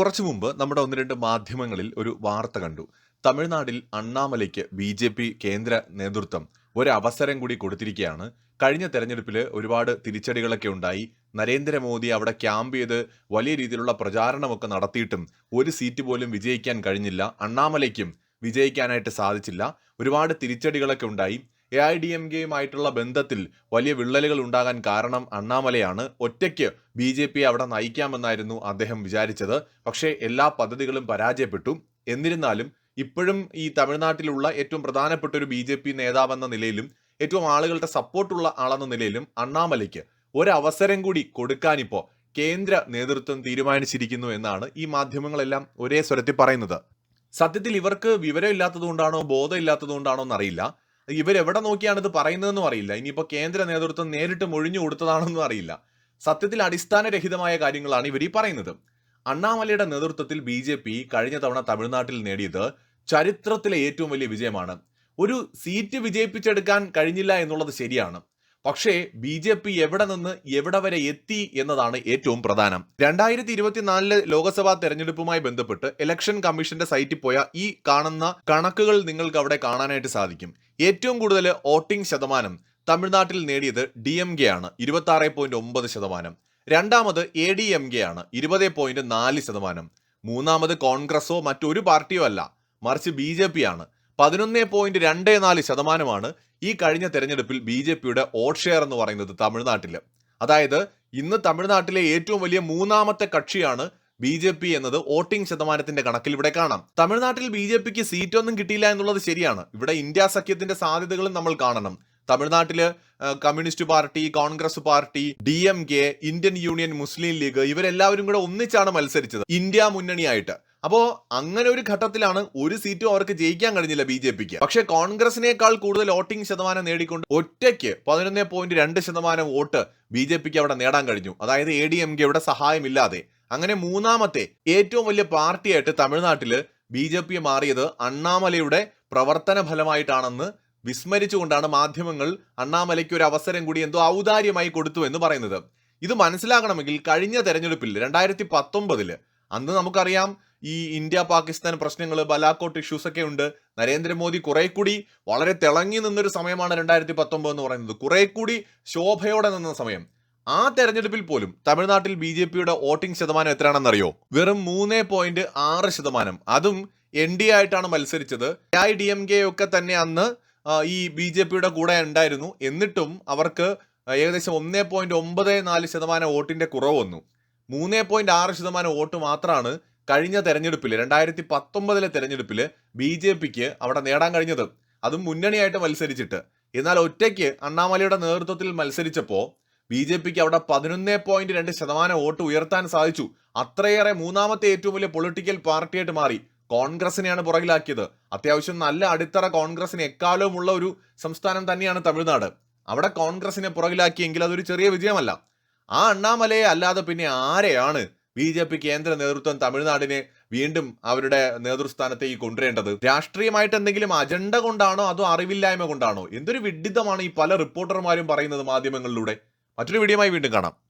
കുറച്ചു മുമ്പ് നമ്മുടെ ഒന്ന് രണ്ട് മാധ്യമങ്ങളിൽ ഒരു വാർത്ത കണ്ടു. തമിഴ്നാട്ടിൽ അണ്ണാമലയ്ക്ക് ബി ജെ പി കേന്ദ്ര നേതൃത്വം ഒരവസരം കൂടി കൊടുത്തിരിക്കുകയാണ്. കഴിഞ്ഞ തെരഞ്ഞെടുപ്പിൽ ഒരുപാട് തിരിച്ചടികളൊക്കെ ഉണ്ടായി. നരേന്ദ്രമോദി അവിടെ ക്യാമ്പ് ചെയ്ത് വലിയ രീതിയിലുള്ള പ്രചാരണമൊക്കെ നടത്തിയിട്ടും ഒരു സീറ്റ് പോലും വിജയിക്കാൻ കഴിഞ്ഞില്ല. അണ്ണാമലയ്ക്കും വിജയിക്കാനായിട്ട് സാധിച്ചില്ല. ഒരുപാട് തിരിച്ചടികളൊക്കെ ഉണ്ടായി. എ ഐ ഡി എം കെയുമായിട്ടുള്ള ബന്ധത്തിൽ വലിയ വിള്ളലുകൾ ഉണ്ടാകാൻ കാരണം അണ്ണാമലയാണ്. ഒറ്റയ്ക്ക് ബി ജെ പി അവിടെ നയിക്കാമെന്നായിരുന്നു അദ്ദേഹം വിചാരിച്ചത്. പക്ഷേ എല്ലാ പദ്ധതികളും പരാജയപ്പെട്ടു. എന്നിരുന്നാലും ഇപ്പോഴും ഈ തമിഴ്നാട്ടിലുള്ള ഏറ്റവും പ്രധാനപ്പെട്ട ഒരു ബി ജെ പി നേതാവെന്ന നിലയിലും ഏറ്റവും ആളുകളുടെ സപ്പോർട്ടുള്ള ആളെന്ന നിലയിലും അണ്ണാമലയ്ക്ക് ഒരവസരം കൂടി കൊടുക്കാനിപ്പോൾ കേന്ദ്ര നേതൃത്വം തീരുമാനിച്ചിരിക്കുന്നു എന്നാണ് ഈ മാധ്യമങ്ങളെല്ലാം ഒരേ സ്വരത്തിൽ പറയുന്നത്. സത്യത്തിൽ ഇവർക്ക് വിവരം ഇല്ലാത്തതുകൊണ്ടാണോ ബോധം ഇല്ലാത്തതുകൊണ്ടാണോ എന്നറിയില്ല. ഇവരെവിടെ നോക്കിയാണ് ഇത് പറയുന്നതെന്നും അറിയില്ല. ഇനിയിപ്പോൾ കേന്ദ്ര നേതൃത്വം നേരിട്ട് മൊഴിഞ്ഞു കൊടുത്തതാണെന്നും അറിയില്ല. സത്യത്തിൽ അടിസ്ഥാനരഹിതമായ കാര്യങ്ങളാണ് ഇവർ ഈ പറയുന്നത്. അണ്ണാമലയുടെ നേതൃത്വത്തിൽ ബി ജെ പി കഴിഞ്ഞ തവണ തമിഴ്നാട്ടിൽ നേടിയത് ചരിത്രത്തിലെ ഏറ്റവും വലിയ വിജയമാണ്. ഒരു സീറ്റ് വിജയിപ്പിച്ചെടുക്കാൻ കഴിഞ്ഞില്ല എന്നുള്ളത് ശരിയാണ്. പക്ഷേ ബി ജെ പി എവിടെ നിന്ന് എവിടെ വരെ എത്തി എന്നതാണ് ഏറ്റവും പ്രധാനം. രണ്ടായിരത്തി ഇരുപത്തിനാലിലെ ലോക്സഭാ തെരഞ്ഞെടുപ്പുമായി ബന്ധപ്പെട്ട് ഇലക്ഷൻ കമ്മീഷന്റെ സൈറ്റിൽ പോയ ഈ കാണുന്ന കണക്കുകൾ നിങ്ങൾക്ക് അവിടെ കാണാനായിട്ട് സാധിക്കും. ഏറ്റവും കൂടുതൽ വോട്ടിംഗ് ശതമാനം തമിഴ്നാട്ടിൽ നേടിയത് ഡി എം കെ ആണ് ഇരുപത്തി ആറ് പോയിന്റ് ഒമ്പത് ശതമാനം. രണ്ടാമത് എ ഡി എം കെ ആണ് ഇരുപത് പോയിന്റ് നാല് ശതമാനം. മൂന്നാമത് കോൺഗ്രസോ മറ്റൊരു പാർട്ടിയോ അല്ല മറിച്ച് ബി ജെ പി ആണ്. പതിനൊന്ന് പോയിന്റ് രണ്ട് നാല് ശതമാനമാണ് ഈ കഴിഞ്ഞ തെരഞ്ഞെടുപ്പിൽ ബി ജെ പിയുടെ വോട്ട് ഷെയർ എന്ന് പറയുന്നത് തമിഴ്നാട്ടിൽ അതായത് ഇന്ന് തമിഴ്നാട്ടിലെ ഏറ്റവും വലിയ മൂന്നാമത്തെ കക്ഷിയാണ് ബി ജെ പി എന്നത് വോട്ടിംഗ് ശതമാനത്തിന്റെ കണക്കിൽ ഇവിടെ കാണാം. തമിഴ്നാട്ടിൽ ബി ജെ പിക്ക് സീറ്റൊന്നും കിട്ടിയില്ല എന്നുള്ളത് ശരിയാണ്. ഇവിടെ ഇന്ത്യ സഖ്യത്തിന്റെ സാധ്യതകളും നമ്മൾ കാണണം. തമിഴ്നാട്ടിൽ communist party Congress party D M K Indian union Muslim league ഇവരെല്ലാവരും കൂടെ ഒന്നിച്ചാണ് മത്സരിച്ചത്. ഇന്ത്യ മുന്നണിയായിട്ട്. അപ്പോ അങ്ങനെ ഒരു ഘട്ടത്തിലാണ് ഒരു സീറ്റും അവർക്ക് ജയിക്കാൻ കഴിഞ്ഞില്ല ബി ജെ പിക്ക്. പക്ഷേ കോൺഗ്രസിനേക്കാൾ കൂടുതൽ വോട്ടിംഗ് ശതമാനം നേടിക്കൊണ്ട് ഒറ്റയ്ക്ക് പതിനൊന്ന് പോയിന്റ് രണ്ട് ശതമാനം വോട്ട് ബി ജെ പിക്ക് അവിടെ നേടാൻ കഴിഞ്ഞു. അതായത് എ ഡി എം കെയുടെ സഹായമില്ലാതെ. അങ്ങനെ മൂന്നാമത്തെ ഏറ്റവും വലിയ പാർട്ടിയായിട്ട് തമിഴ്നാട്ടിൽ ബി ജെ പി മാറിയത് അണ്ണാമലയുടെ പ്രവർത്തന ഫലമായിട്ടാണെന്ന് വിസ്മരിച്ചുകൊണ്ടാണ് മാധ്യമങ്ങൾ അണ്ണാമലയ്ക്ക് ഒരു അവസരം കൂടി എന്തോ ഔദാര്യമായി കൊടുത്തു എന്ന് പറയുന്നത്. ഇത് മനസ്സിലാകണമെങ്കിൽ കഴിഞ്ഞ തെരഞ്ഞെടുപ്പിൽ രണ്ടായിരത്തി പത്തൊമ്പതിൽ അന്ന് നമുക്കറിയാം ഈ ഇന്ത്യ പാകിസ്ഥാൻ പ്രശ്നങ്ങൾ ബലാക്കോട്ട് ഇഷ്യൂസ് ഒക്കെ ഉണ്ട്. നരേന്ദ്രമോദി കുറെ കൂടി വളരെ തിളങ്ങി നിന്നൊരു സമയമാണ് രണ്ടായിരത്തി പത്തൊമ്പത് എന്ന് പറയുന്നത്. കുറെ കൂടി ശോഭയോടെ നിന്ന സമയം. ആ തെരഞ്ഞെടുപ്പിൽ പോലും തമിഴ്നാട്ടിൽ ബി ജെ പിയുടെ വോട്ടിംഗ് ശതമാനം എത്രയാണെന്നറിയോ? വെറും മൂന്ന് പോയിന്റ് ആറ് ശതമാനം. അതും എൻ ഡി ആയിട്ടാണ് മത്സരിച്ചത്. A I D M K ഒക്കെ തന്നെ അന്ന് ഈ ബി ജെ പിയുടെ കൂടെ ഉണ്ടായിരുന്നു. എന്നിട്ടും അവർക്ക് ഏകദേശം ഒന്നേ പോയിന്റ് ഒമ്പത് നാല് ശതമാനം വോട്ടിന്റെ കുറവ് വന്നു. മൂന്ന് പോയിന്റ് ആറ് ശതമാനം വോട്ട് മാത്രമാണ് കഴിഞ്ഞ തെരഞ്ഞെടുപ്പിൽ രണ്ടായിരത്തി പത്തൊമ്പതിലെ തെരഞ്ഞെടുപ്പിൽ ബി ജെ പിക്ക് അവിടെ നേടാൻ കഴിഞ്ഞത്. അതും മുന്നണിയായിട്ട് മത്സരിച്ചിട്ട്. എന്നാൽ ഒറ്റയ്ക്ക് അണ്ണാമലയുടെ നേതൃത്വത്തിൽ മത്സരിച്ചപ്പോൾ ബി ജെ പിക്ക് അവിടെ പതിനൊന്ന് പോയിന്റ് രണ്ട് ശതമാനം വോട്ട് ഉയർത്താൻ സാധിച്ചു. അത്രയേറെ മൂന്നാമത്തെ ഏറ്റവും വലിയ പൊളിറ്റിക്കൽ പാർട്ടിയായിട്ട് മാറി. കോൺഗ്രസിനെയാണ് പുറകിലാക്കിയത്. അത്യാവശ്യം നല്ല അടിത്തറ കോൺഗ്രസിന് എക്കാലവും ഉള്ള ഒരു സംസ്ഥാനം തന്നെയാണ് തമിഴ്നാട്. അവിടെ കോൺഗ്രസിനെ പുറകിലാക്കിയെങ്കിൽ അതൊരു ചെറിയ വിജയമല്ല. ആ അണ്ണാമലയെ അല്ലാതെ പിന്നെ ആരെയാണ് ബി ജെ പി കേന്ദ്ര നേതൃത്വം തമിഴ്നാടിനെ വീണ്ടും അവരുടെ നേതൃസ്ഥാനത്തേക്ക് കൊണ്ടുവരേണ്ടത് രാഷ്ട്രീയമായിട്ട് എന്തെങ്കിലും അജണ്ട കൊണ്ടാണോ അതോ അറിവില്ലായ്മ കൊണ്ടാണോ? എന്തൊരു വിഡിത്തമാണ് ഈ പല റിപ്പോർട്ടർമാരും പറയുന്നത് മാധ്യമങ്ങളിലൂടെ. മറ്റൊരു വീഡിയോയുമായി വീണ്ടും കാണാം.